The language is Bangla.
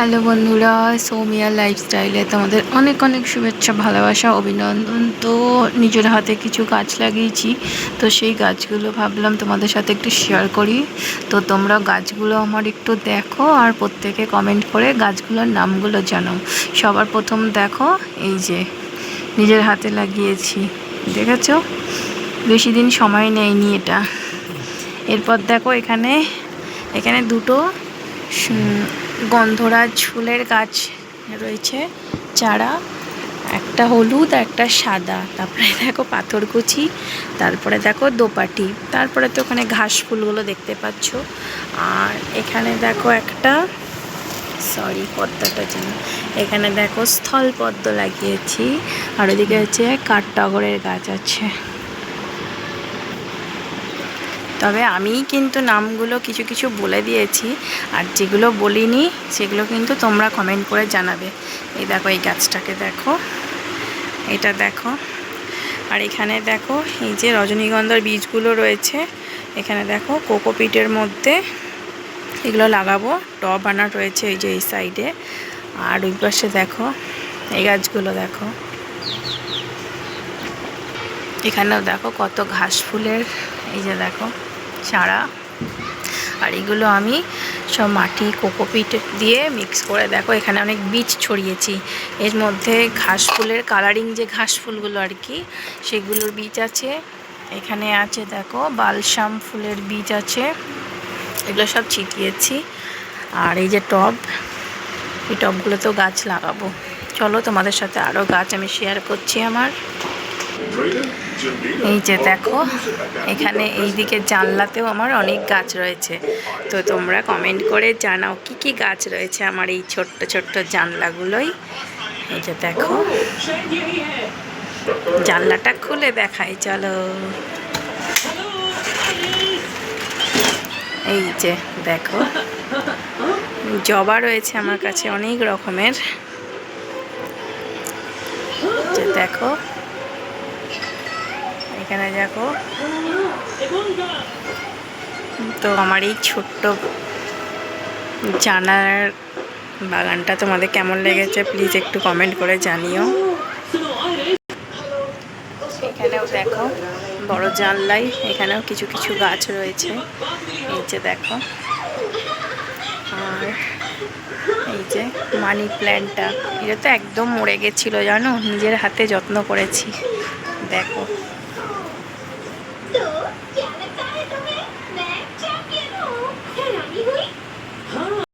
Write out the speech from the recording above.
হ্যালো বন্ধুরা, সৌমিয়া লাইফস্টাইলে তোমাদের অনেক অনেক শুভেচ্ছা, ভালোবাসা, অভিনন্দন। তো নিজের হাতে কিছু গাছ লাগিয়েছি, তো সেই গাছগুলো ভাবলাম তোমাদের সাথে একটু শেয়ার করি। তো তোমরা গাছগুলো আমার একটু দেখো আর প্রত্যেকে কমেন্ট করে গাছগুলোর নামগুলো জানো সবার প্রথম দেখো, এই যে নিজের হাতে লাগিয়েছি, দেখেছ? বেশি দিন সময় নেয়নি এটা। এরপর দেখো এখানে এখানে দুটো গন্ধরাজ ফুলের গাছ রয়েছে, চারা, একটা হলুদ, একটা সাদা। তারপরে দেখো পাথরকুচি তারপরে দেখো দোপাটি, তারপরে তো ওখানে ঘাস ফুলগুলো দেখতে পাচ্ছ। আর এখানে দেখো একটা সরি পদ্মাটা যেন এখানে দেখো স্থল পদ্ম লাগিয়েছি, আর ওদিকে হচ্ছে কাঠটগরের গাছ আছে। তবে আমি কিন্তু নামগুলো কিছু কিছু বলে দিয়েছি, আর যেগুলো বলিনি সেগুলো কিন্তু তোমরা কমেন্ট করে জানাবে। এই দেখো, এই গাছটাকে দেখো, এটা দেখো, আর এখানে দেখো, এই যে রজনীগন্ধার বীজগুলো রয়েছে, এখানে দেখো কোকোপিটের মধ্যে এগুলো লাগাবো, টব আনা রয়েছে এই যে এই সাইডে আর ওই পাশে দেখো, এই গাছগুলো দেখো। এখানেও দেখো কত ঘাস ফুলের এই যে দেখো, চারা। আর এগুলো আমি সব মাটি কোকোপিট দিয়ে মিক্স করে দেখো, এখানে অনেক বীজ ছড়িয়েছি। এর মধ্যে ঘাস ফুলের কালারিং যে ঘাস ফুলগুলো আর কি, সেগুলোর বীজ আছে। এখানে আছে দেখো বালসাম ফুলের বীজ আছে। এগুলো সব ছিটিয়েছি। আর এই যে টব, এই টবগুলোতেও গাছ লাগাবো। চলো তোমাদের সাথে আরও গাছ আমি শেয়ার করছি আমার। এই যে দেখো, এখানে এই দিকে জানলাতেও আমার অনেক গাছ রয়েছে। তো তোমরা কমেন্ট করে জানাও কি কি গাছ রয়েছে আমার এই ছোট্ট ছোট্ট জানলাগুলোই এই যে দেখো, জানলাটা খুলে দেখাই, চলো। এই যে দেখো, জবা রয়েছে আমার কাছে অনেক রকমের। যে দেখো এখানে দেখো। তো আমার এই ছোট্ট জানার বাগানটা তোমাদের কেমন লেগেছে প্লিজ একটু কমেন্ট করে জানিও। এখানেও দেখো বড় জানলাই এখানেও কিছু কিছু গাছ রয়েছে। যে দেখো। আর এই যে মানি প্ল্যান্টটা এটা তো একদম মরে গেছিল জানো? নিজের হাতে যত্ন করেছি। দেখো। Yeah.